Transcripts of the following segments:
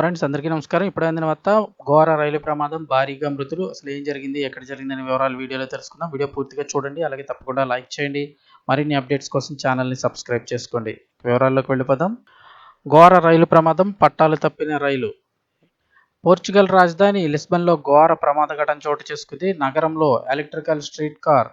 Friends అందరికీ నమస్కారం. ఇప్పుడు అందిన వార్త ఘోర రైలు ప్రమాదం భారీగా మృతులు. అసలు ఏం జరిగింది ఎక్కడ జరిగిందనే వివరాలు వీడియోలో తెలుసుకుందాం. వీడియో పూర్తిగా చూడండి అలాగే తప్పకుండా లైక్ చేయండి. మరిన్ని అప్డేట్స్ కోసం ఛానల్ని సబ్స్క్రైబ్ చేసుకోండి. వివరాల్లోకి వెళ్ళిపోదాం. ఘోర రైలు ప్రమాదం పట్టాలు తప్పిన రైలు. పోర్చుగల్ రాజధాని లిస్బన్లో ఘోర ప్రమాద ఘటన చోటు చేసుకుంది. నగరంలో ఎలక్ట్రికల్ స్ట్రీట్ కార్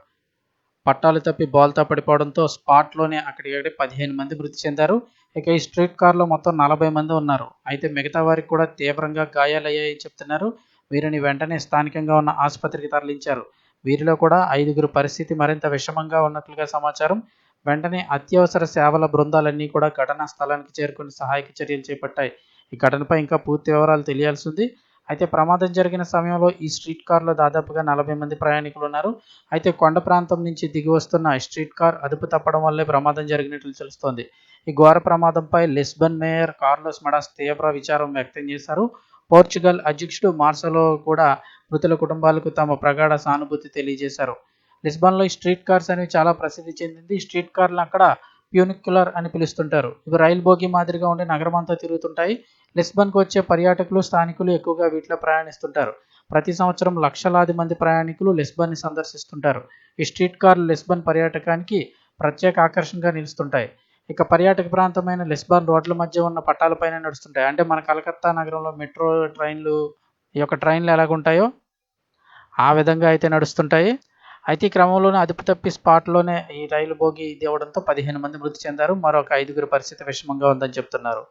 పట్టాలు తప్పి బోల్తా పడిపోవడంతో స్పాట్లోనే అక్కడికి పదిహేను మంది మృతి చెందారు. ఇక ఈ స్ట్రీట్ కార్లో మొత్తం నలభై మంది ఉన్నారు. అయితే మిగతా వారికి కూడా తీవ్రంగా గాయాలయ్యాయని చెప్తున్నారు. వీరిని వెంటనే స్థానికంగా ఉన్న ఆసుపత్రికి తరలించారు. వీరిలో కూడా ఐదుగురు పరిస్థితి మరింత విషమంగా ఉన్నట్లుగా సమాచారం. వెంటనే అత్యవసర సేవల బృందాలన్నీ కూడా ఘటనా స్థలానికి చేరుకుని సహాయక చర్యలు చేపట్టాయి. ఈ ఘటనపై ఇంకా పూర్తి వివరాలు తెలియాల్సి ఉంది. అయితే ప్రమాదం జరిగిన సమయంలో ఈ స్ట్రీట్ కార్లో దాదాపుగా నలభై మంది ప్రయాణికులు ఉన్నారు. అయితే కొండ ప్రాంతం నుంచి దిగి వస్తున్న స్ట్రీట్ కార్ అదుపు తప్పడం వల్లే ప్రమాదం జరిగినట్లు తెలుస్తోంది. ఈ ఘోర ప్రమాదంపై లిస్బన్ మేయర్ కార్లోస్ మడాస్ తీవ్ర విచారం వ్యక్తం చేశారు. పోర్చుగల్ అధ్యక్షుడు మార్సలో కూడా మృతుల కుటుంబాలకు తమ ప్రగాఢ సానుభూతి తెలియజేశారు. లిస్బన్లో స్ట్రీట్ కార్స్ అనేవి చాలా ప్రసిద్ధి చెందింది. స్ట్రీట్ కార్లు అక్కడ ప్యూనిక్యులర్ అని పిలుస్తుంటారు. ఇవి రైలు బోగి మాదిరిగా ఉండే నగరం అంతా తిరుగుతుంటాయి. లిస్బన్కు వచ్చే పర్యాటకులు స్థానికులు ఎక్కువగా వీటిలో ప్రయాణిస్తుంటారు. ప్రతి సంవత్సరం లక్షలాది మంది ప్రయాణికులు లిస్బన్ని సందర్శిస్తుంటారు. ఈ స్ట్రీట్ కార్లు లిస్బన్ పర్యాటకానికి ప్రత్యేక ఆకర్షణగా నిలుస్తుంటాయి. ఇక పర్యాటక ప్రాంతమైన లిస్బన్ రోడ్ల మధ్య ఉన్న పట్టాలపైన నడుస్తుంటాయి. అంటే మన కలకత్తా నగరంలో మెట్రో ట్రైన్లు ఈ యొక్క ట్రైన్లు ఎలాగుంటాయో ఆ విధంగా అయితే నడుస్తుంటాయి. అయితే ఈ క్రమంలోనే అదుపు తప్పి స్పాట్లోనే ఈ రైలు బోగి దేవడంతో పదిహేను మంది మృతి చెందారు. మరొక ఐదుగురు పరిస్థితి విషమంగా ఉందని చెప్తున్నారు.